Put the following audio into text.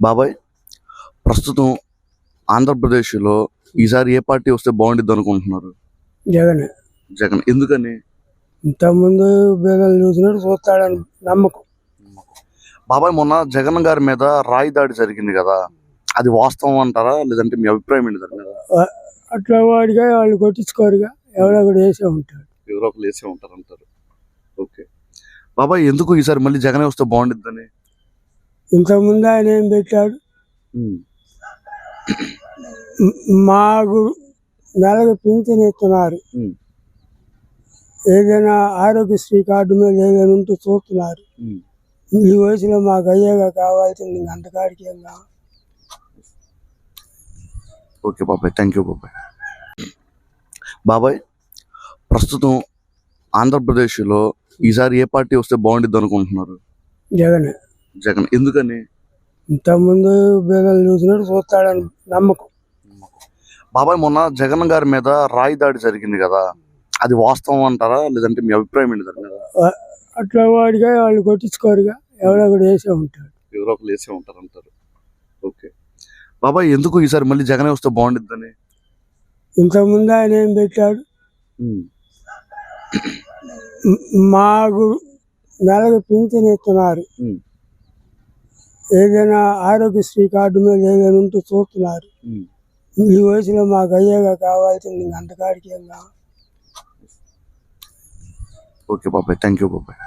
బాబాయ్ ప్రస్తుతం ఆంధ్రప్రదేశ్లో ఈసారి ఏ పార్టీ వస్తే బాగుండిద్ది అనుకుంటున్నారు? జగన్. జగన్. ఎందుకని? ఇంతకుముందు బేదలు చూసినట్టు చూస్తాడని నమ్మకం. బాబాయ్ మొన్న జగన్ గారి మీద రాయి దాడి జరిగింది కదా అది వాస్తవం అంటారా? లేదంటే మీ అభిప్రాయం ఏంటి దాని మీద? అట్లా వాడిగా వాళ్ళు కొట్టించుకోరుగా ఎవడో ఒకటి వేసే ఉంటాడు. ఎవరో ఒకరు వేసే ఉంటారు అంటారు. ఓకే. బాబాయ్ ఎందుకు ఈసారి మళ్ళీ జగనే వస్తే బాగుండిద్దని? ఇంతకుముందు ఆయన ఏం పెట్టాడు? మాకు నెలకు పింఛన్ ఇస్తున్నారు. ఉమ్, ఏదైనా ఆరోగ్యశ్రీ కార్డు మీద ఏదైనా ఉంటే చూస్తున్నారు. ఈ వయసులో మాకు అయ్యేగా కావాల్సింది అంతకాడికి ఏం కావాలి ఓకే బాబాయ్ థ్యాంక్ యూ బాబాయ్. బాబాయ్ ప్రస్తుతం ఆంధ్రప్రదేశ్లో ఈసారి ఏ పార్టీ వస్తే బాగుండిద్ది అనుకుంటున్నారు? జగన్. జగన్. ఎందుకని? ఇంతకుముందు బేదలు చూసినట్టు చూస్తాడని నమ్మకం. బాబాయ్ మొన్న జగన్ గారి మీద రాయి దాడి జరిగింది కదా. అది వాస్తవం అంటారా? లేదంటే మీ అభిప్రాయం ఏంటి దాని మీద? అట్లా వాడిగా వాళ్ళు కొట్టించుకోరుగా. ఎవడో ఒకటి వేసే ఉంటాడు. ఎవరో ఒకరు వేసే ఉంటారు అంటారు. ఓకే. బాబాయ్ ఎందుకు ఈసారి మళ్ళీ జగనే వస్తే బాగుండిద్దని? ఇంతకుముందు ఆయన ఏం పెట్టాడు? మాకు నెలకు పింఛన్ ఇస్తున్నారు ఏదైనా ఆరోగ్యశ్రీ కార్డు మీద ఏదైనా ఉంటే చూస్తున్నారు. ఈ వయసులో మాకు అయ్యేగా కావాల్సింది ఇంక అంతకాడికి ఏం కావాలి. ఓకే బాబాయ్ థ్యాంక్ యూ బాబాయ్.